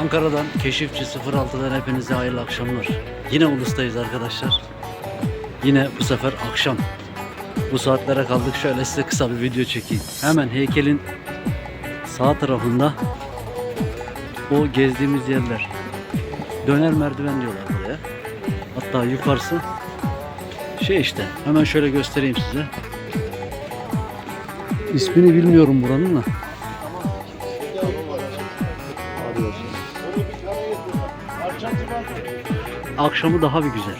Ankara'dan Keşifçi 06'dan hepinize hayırlı akşamlar. Yine Ulus'tayız arkadaşlar. Yine bu sefer akşam. Bu saatlere kaldık. Şöyle size kısa bir video çekeyim. Hemen heykelin sağ tarafında o gezdiğimiz yerler. Döner merdiven diyorlar buraya. Hatta yukarısı şey işte. Hemen şöyle göstereyim size. İsmini bilmiyorum buranın da. Akşamı daha bir güzel.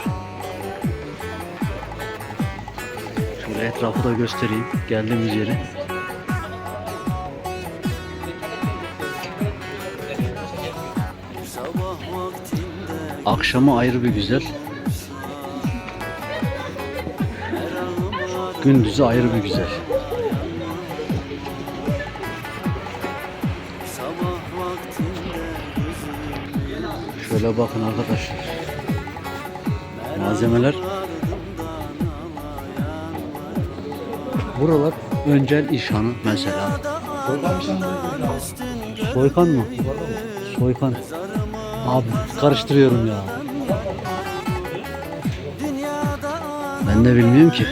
Şöyle etrafı da göstereyim. Geldiğimiz yeri. Akşamı ayrı bir güzel. Gündüzü ayrı bir güzel. Şöyle bakın arkadaşlar. Malzemeler. Buralar öncel işhanı mesela. Soykan mı? Soykan. Abi karıştırıyorum ya. Ben de bilmiyorum ki.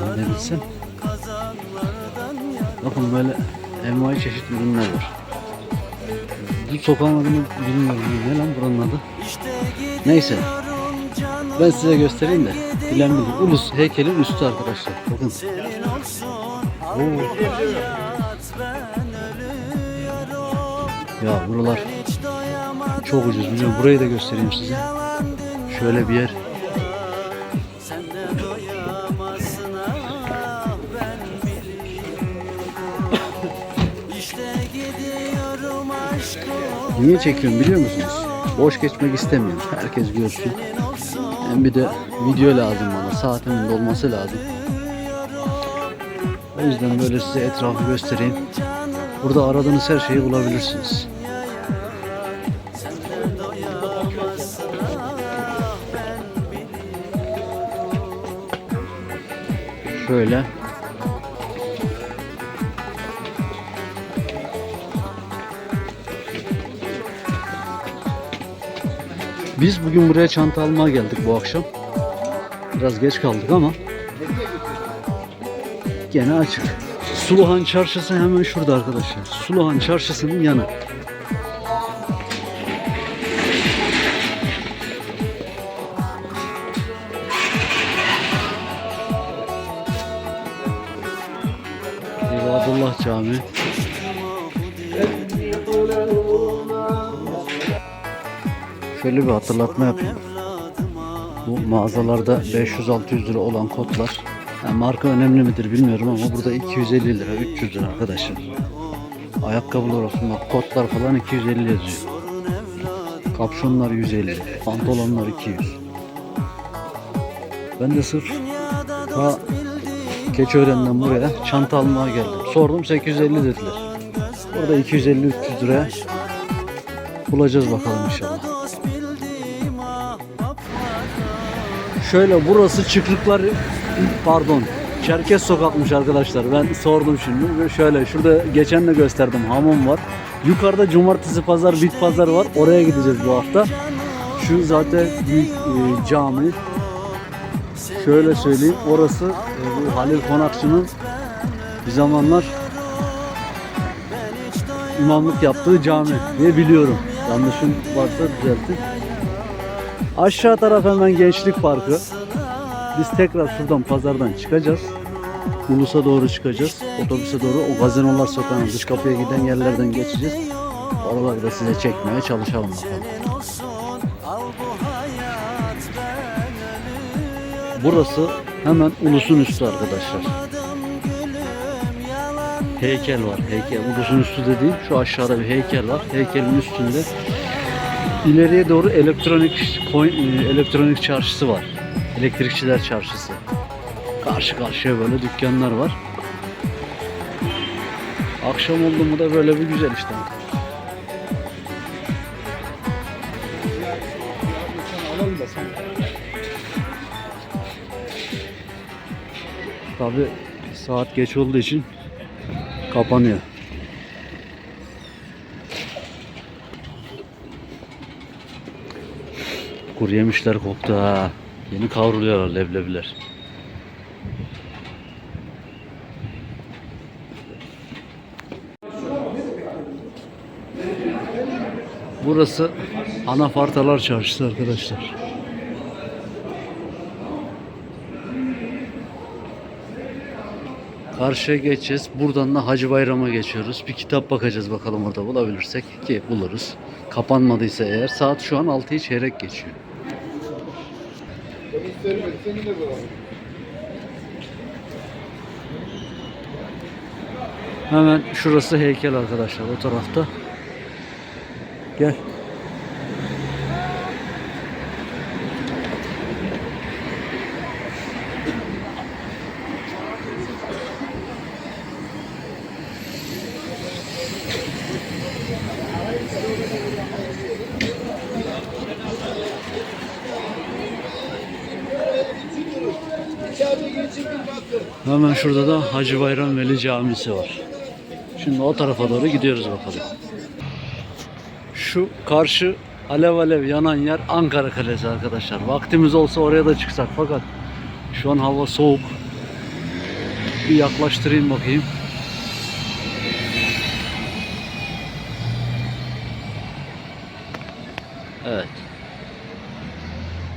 Ben de bilsem. Bakın böyle envai çeşit ürünler var. Bu sokağın adını bilmiyorum. Ne lan buranın adı? Neyse. Ben size göstereyim de. Bilen bilir. Ulus heykelin üstü arkadaşlar. Bakın. Oo. Ya buralar çok ucuz biliyorum. Burayı da göstereyim size. Şöyle bir yer. Niye çekiyorum biliyor musunuz? Boş geçmek istemiyorum. Herkes görsün. Hem bir de video lazım bana. Saatimin dolması lazım. O yüzden böyle size etrafı göstereyim. Burada aradığınız her şeyi bulabilirsiniz. Şöyle. Biz bugün buraya çanta almaya geldik bu akşam. Biraz geç kaldık ama gene açık. Suluhan Çarşısı hemen şurada arkadaşlar. Suluhan Çarşısı'nın yanı. Şöyle bir hatırlatma yapayım. Bu mağazalarda 500-600 lira olan kotlar yani marka önemli midir bilmiyorum ama burada 250 lira, 300 lira arkadaşım. Ayakkabılar olsun bak kotlar falan 250 yazıyor. Kapşonlar 150, pantolonlar 200. Ben de sırf ta Keçiören'den buraya çanta almaya geldim. Sordum 850 dediler. Burada 250-300 liraya bulacağız bakalım inşallah. Şöyle burası Çıkrıklar pardon Çerkez sokakmış arkadaşlar. Ben sordum şimdi. Şöyle şurada geçen de gösterdim hamam var. Yukarıda cumartesi pazar bit pazar var. Oraya gideceğiz bu hafta. Şu zaten büyük e, cami. Şöyle söyleyeyim. Orası e, Halil Konakçı'nın bir zamanlar imamlık yaptığı cami diye biliyorum. Yanlışım varsa düzeltin. Aşağı taraf hemen Gençlik Parkı. Biz tekrar şuradan pazardan çıkacağız. Ulus'a doğru çıkacağız. Otobüse doğru o gazinolar sokağına dış kapıya giden yerlerden geçeceğiz. Oraları da size çekmeye çalışalım bakalım. Burası hemen Ulus'un üstü arkadaşlar. Heykel var. Heykel. Ulus'un üstü de değil. Şu aşağıda bir heykel var. Heykelin üstünde İleriye doğru elektronik coin- e, elektronik çarşısı var. Elektrikçiler çarşısı. Karşı karşıya böyle dükkanlar var. Akşam oldu mu da böyle bir güzel işte. Tabi saat geç olduğu için kapanıyor. Kuru yemişler koktu ha. Yeni kavruluyorlar leblebiler. Burası Anafartalar Çarşısı arkadaşlar. Karşıya geçeceğiz. Buradan da Hacı Bayram'a geçiyoruz. Bir kitap bakacağız bakalım orada bulabilirsek ki buluruz. Kapanmadıysa eğer saat şu an 6'yı çeyrek geçiyor. Hemen şurası heykel arkadaşlar o tarafta. Gel. Hemen şurada da Hacı Bayram Veli Camisi var. Şimdi o tarafa doğru gidiyoruz bakalım. Şu karşı alev alev yanan yer Ankara Kalesi arkadaşlar. Vaktimiz olsa oraya da çıksak fakat şu an hava soğuk. Bir yaklaştırayım bakayım.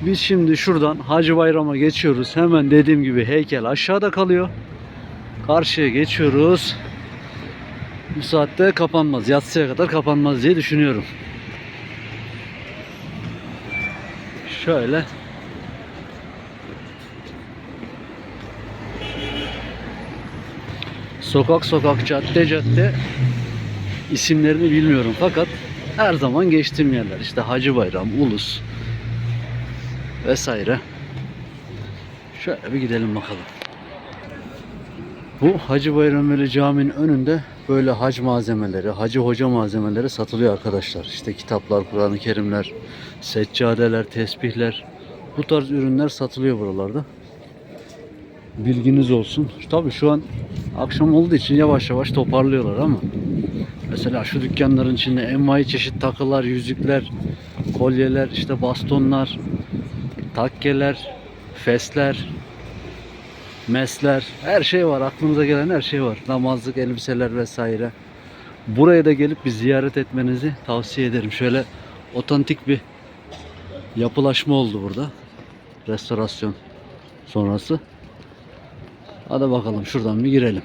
Biz şimdi şuradan Hacı Bayram'a geçiyoruz. Hemen dediğim gibi heykel aşağıda kalıyor. Karşıya geçiyoruz. Bu saatte kapanmaz. Yatsıya kadar kapanmaz diye düşünüyorum. Şöyle. Sokak sokak, cadde cadde isimlerini bilmiyorum fakat her zaman geçtiğim yerler. İşte Hacı Bayram, Ulus vesaire. Şöyle bir gidelim bakalım. Bu Hacı Bayram Veli Camii'nin önünde böyle hac malzemeleri, hacı hoca malzemeleri satılıyor arkadaşlar. İşte kitaplar, Kur'an-ı Kerimler, seccadeler, tesbihler. Bu tarz ürünler satılıyor buralarda. Bilginiz olsun. Tabii şu an akşam olduğu için yavaş yavaş toparlıyorlar ama mesela şu dükkanların içinde envai çeşit takılar, yüzükler, kolyeler, işte bastonlar, takkeler, fesler, mesler, her şey var. Aklınıza gelen her şey var. Namazlık, elbiseler vesaire. Buraya da gelip bir ziyaret etmenizi tavsiye ederim. Şöyle otantik bir yapılaşma oldu burada. Restorasyon sonrası. Hadi bakalım şuradan bir girelim.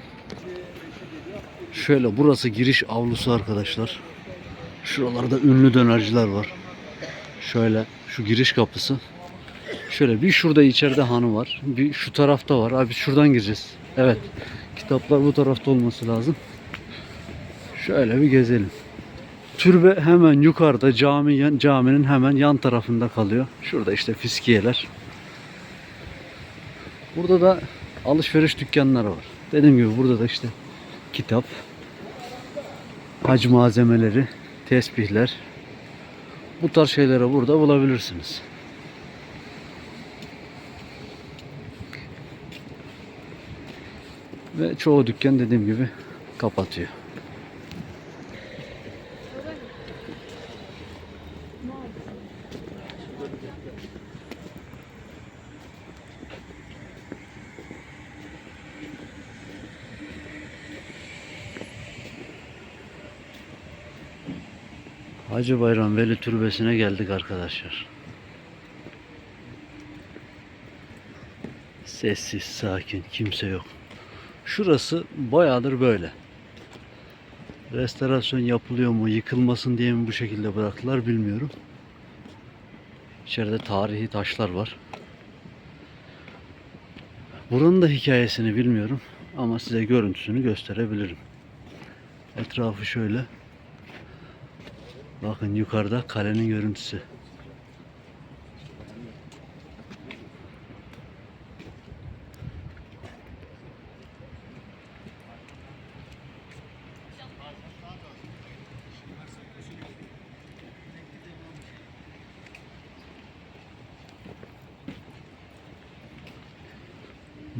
Şöyle burası giriş avlusu arkadaşlar. Şuralarda ünlü dönerciler var. Şöyle şu giriş kapısı. Şöyle bir şurada içeride hanı var. Bir şu tarafta var. Abi şuradan gireceğiz. Evet. Kitaplar bu tarafta olması lazım. Şöyle bir gezelim. Türbe hemen yukarıda cami caminin hemen yan tarafında kalıyor. Şurada işte fiskiyeler. Burada da alışveriş dükkanları var. Dediğim gibi burada da işte kitap, hac malzemeleri, tesbihler. Bu tarz şeyleri burada bulabilirsiniz. Ve çoğu dükkan dediğim gibi kapatıyor. Hacı Bayram Veli Türbesi'ne geldik arkadaşlar. Sessiz, sakin, kimse yok. Şurası bayağıdır böyle. Restorasyon yapılıyor mu, yıkılmasın diye mi bu şekilde bıraktılar bilmiyorum. İçeride tarihi taşlar var. Buranın da hikayesini bilmiyorum ama size görüntüsünü gösterebilirim. Etrafı şöyle. Bakın yukarıda kalenin görüntüsü.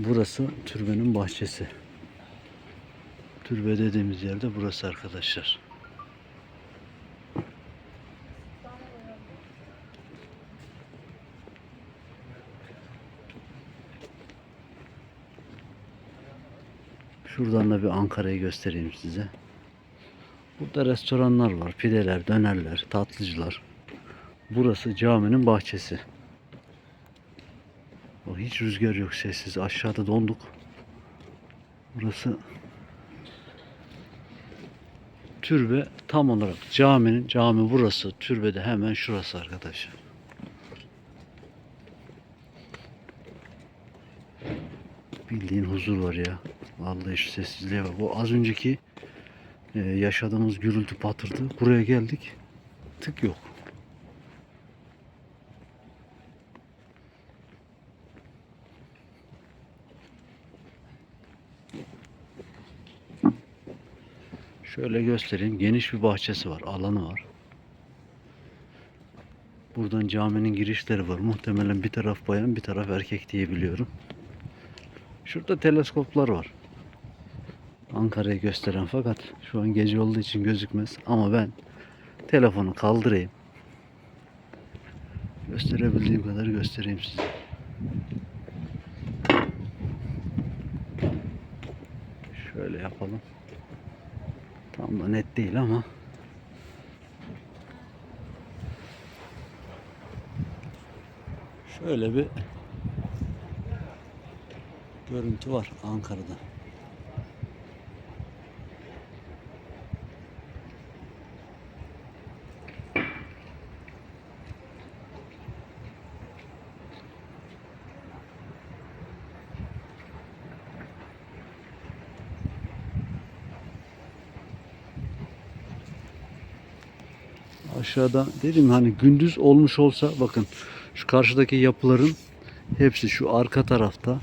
Burası türbenin bahçesi. Türbe dediğimiz yerde burası arkadaşlar. Şuradan da bir Ankara'yı göstereyim size. Burada restoranlar var, pideler, dönerler, tatlıcılar. Burası caminin bahçesi. Hiç rüzgar yok sessiz. Aşağıda donduk. Burası türbe tam olarak caminin cami burası. Türbe de hemen şurası arkadaşlar. Bildiğin huzur var ya. Vallahi şu sessizliğe bak. Bu az önceki e, yaşadığımız gürültü patırdı. Buraya geldik. Tık yok. Şöyle göstereyim. Geniş bir bahçesi var. Alanı var. Buradan caminin girişleri var. Muhtemelen bir taraf bayan bir taraf erkek diye biliyorum. Şurada teleskoplar var. Ankara'yı gösteren fakat şu an gece olduğu için gözükmez. Ama ben telefonu kaldırayım. Gösterebildiğim kadar göstereyim size. Şöyle yapalım. Tam da net değil ama şöyle bir görüntü var Ankara'da. Aşağıda dedim hani gündüz olmuş olsa bakın şu karşıdaki yapıların hepsi şu arka tarafta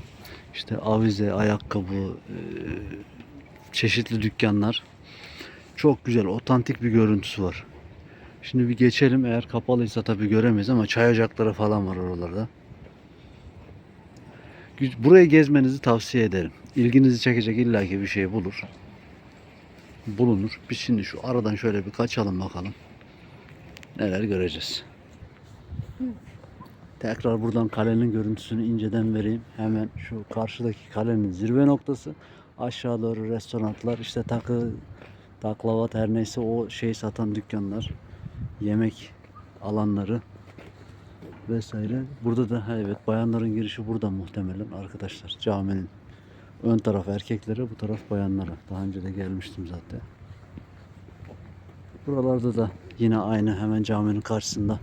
işte avize, ayakkabı, e, çeşitli dükkanlar. Çok güzel, otantik bir görüntüsü var. Şimdi bir geçelim. Eğer kapalıysa tabii göremeyiz ama çay ocakları falan var oralarda. Burayı gezmenizi tavsiye ederim. İlginizi çekecek illaki bir şey bulur. Bulunur. Biz şimdi şu aradan şöyle bir kaçalım bakalım. Neler göreceğiz. Tekrar buradan kalenin görüntüsünü inceden vereyim. Hemen şu karşıdaki kalenin zirve noktası. Aşağı doğru restoranlar, işte takı, taklavat her neyse o şey satan dükkanlar, yemek alanları vesaire. Burada da evet bayanların girişi burada muhtemelen arkadaşlar. Caminin ön taraf erkeklere, bu taraf bayanlara. Daha önce de gelmiştim zaten. Buralarda da yine aynı hemen caminin karşısında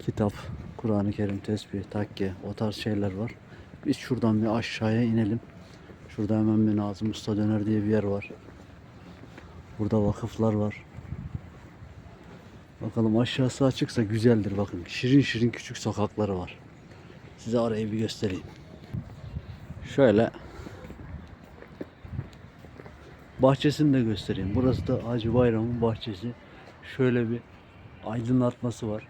kitap, Kur'an-ı Kerim, tesbih, takke o tarz şeyler var. Biz şuradan bir aşağıya inelim. Şurada hemen bir Nazım Usta Döner diye bir yer var. Burada vakıflar var. Bakalım aşağısı açıksa güzeldir bakın. Şirin şirin küçük sokakları var. Size orayı bir göstereyim. Şöyle bahçesini de göstereyim. Burası da Hacı Bayram'ın bahçesi. Şöyle bir aydınlatması var.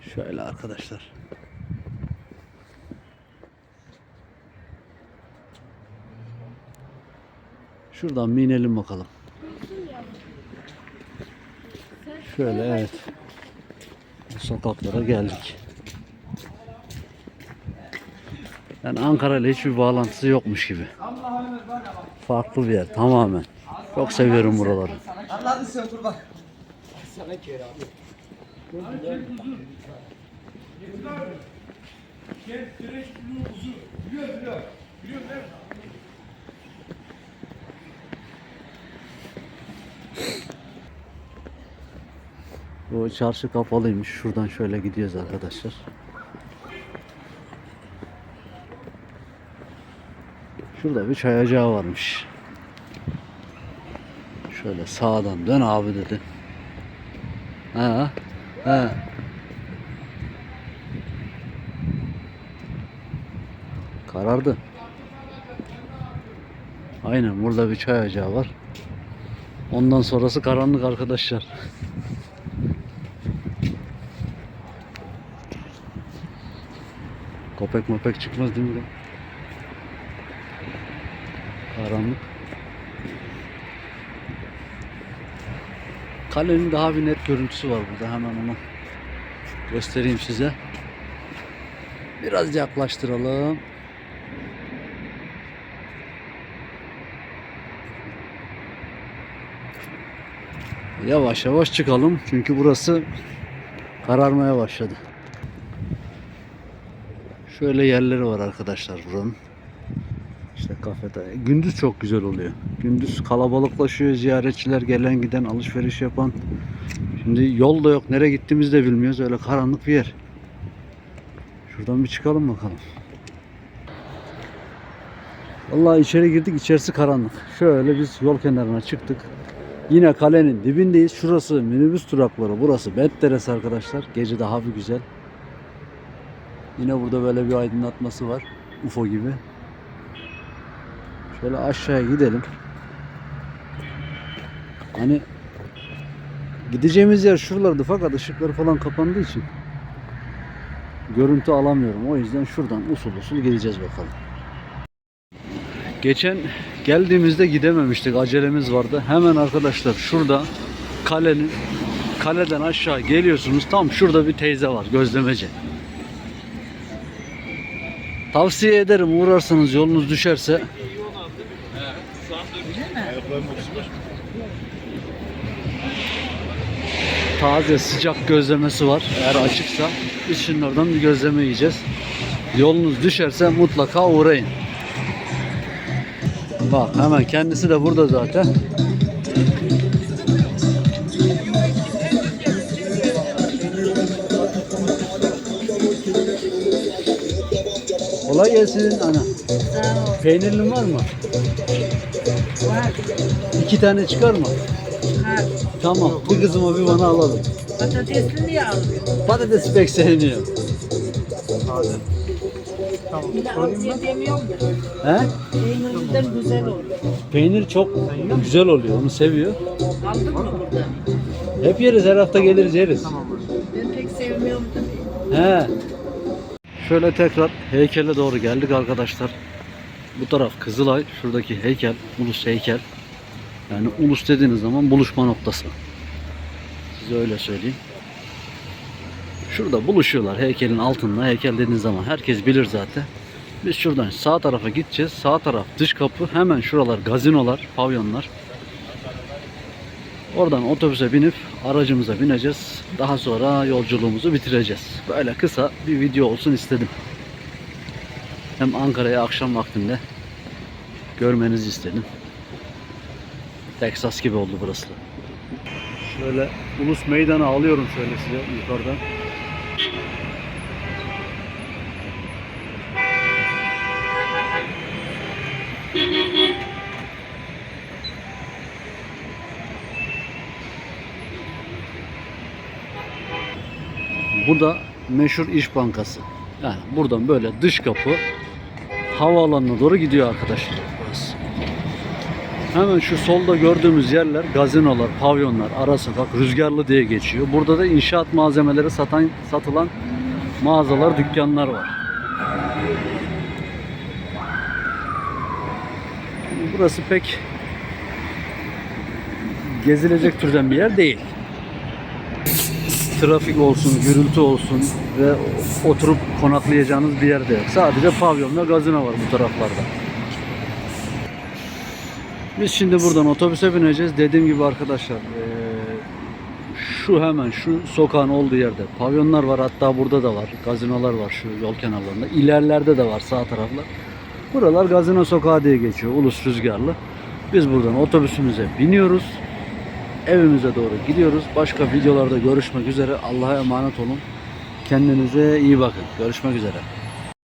Şöyle arkadaşlar. Şuradan bir inelim bakalım. Şöyle evet. Sokaklara geldik. Yani Ankara ile hiçbir bağlantısı yokmuş gibi. Farklı bir yer tamamen. Çok seviyorum buraları. Anladın sen dur bak. Bu çarşı kapalıymış. Şuradan şöyle gidiyoruz arkadaşlar. Şurada bir çay ocağı varmış. Şöyle sağdan dön abi dedi. Ha, ha. Karardı. Aynen burada bir çay ocağı var. Ondan sonrası karanlık arkadaşlar. Köpek mopek çıkmaz değil mi? Karanlık. Kalenin daha bir net görüntüsü var burada. Hemen onu göstereyim size. Biraz yaklaştıralım. Yavaş yavaş çıkalım çünkü burası kararmaya başladı. Şöyle yerleri var arkadaşlar buranın. İşte kafede. Gündüz çok güzel oluyor. Gündüz kalabalıklaşıyor. Ziyaretçiler gelen giden alışveriş yapan. Şimdi yol da yok. Nereye gittiğimizi de bilmiyoruz. Öyle karanlık bir yer. Şuradan bir çıkalım bakalım. Vallahi içeri girdik. içerisi karanlık. Şöyle biz yol kenarına çıktık. Yine kalenin dibindeyiz. Şurası minibüs durakları. Burası Betteres arkadaşlar. Gece daha bir güzel. Yine burada böyle bir aydınlatması var. UFO gibi. Şöyle aşağıya gidelim. Hani gideceğimiz yer şuralardı fakat ışıkları falan kapandığı için görüntü alamıyorum. O yüzden şuradan usul usul gideceğiz bakalım. Geçen geldiğimizde gidememiştik. Acelemiz vardı. Hemen arkadaşlar şurada kalenin kaleden aşağı geliyorsunuz. Tam şurada bir teyze var. Gözlemeci. Tavsiye ederim uğrarsanız yolunuz düşerse taze sıcak gözlemesi var. Eğer açıksa biz oradan bir gözleme yiyeceğiz. Yolunuz düşerse mutlaka uğrayın. Bak hemen kendisi de burada zaten. Kolay gelsin ana. Peynirli var mı? Var, İki tane çıkar mı? var. Tamam. Bir kızıma bir bana alalım. Patatesli niye almıyor? Patates pek sevmiyorum. Yine avcıya demiyorum da. He? Peynirden güzel oluyor. Peynir çok güzel oluyor. Onu seviyor. Aldın mı burada? Hep yeriz. Her hafta geliriz yeriz. Ben pek sevmiyorum da. He. Şöyle tekrar heykele doğru geldik arkadaşlar. Bu taraf Kızılay. Şuradaki heykel. Ulus heykel. Yani ulus dediğiniz zaman buluşma noktası. Size öyle söyleyeyim. Şurada buluşuyorlar heykelin altında. Heykel dediğiniz zaman herkes bilir zaten. Biz şuradan sağ tarafa gideceğiz. Sağ taraf dış kapı. Hemen şuralar gazinolar, pavyonlar. Oradan otobüse binip aracımıza bineceğiz. Daha sonra yolculuğumuzu bitireceğiz. Böyle kısa bir video olsun istedim. Hem Ankara'ya akşam vaktinde görmenizi istedim. Texas gibi oldu burası. Şöyle ulus meydanı alıyorum şöyle size yukarıdan. Bu da meşhur İş Bankası. Yani buradan böyle dış kapı havaalanına doğru gidiyor arkadaşlar. Hemen şu solda gördüğümüz yerler gazinolar, pavyonlar, ara sokak, rüzgarlı diye geçiyor. Burada da inşaat malzemeleri satan, satılan mağazalar, dükkanlar var. Burası pek gezilecek türden bir yer değil trafik olsun, gürültü olsun ve oturup konaklayacağınız bir yer de yok. Sadece pavyon ve gazino var bu taraflarda. Biz şimdi buradan otobüse bineceğiz. Dediğim gibi arkadaşlar şu hemen şu sokağın olduğu yerde pavyonlar var. Hatta burada da var. Gazinolar var şu yol kenarlarında. İlerlerde de var sağ taraflar. Buralar gazino sokağı diye geçiyor. Ulus Rüzgarlı. Biz buradan otobüsümüze biniyoruz evimize doğru gidiyoruz. Başka videolarda görüşmek üzere. Allah'a emanet olun. Kendinize iyi bakın. Görüşmek üzere.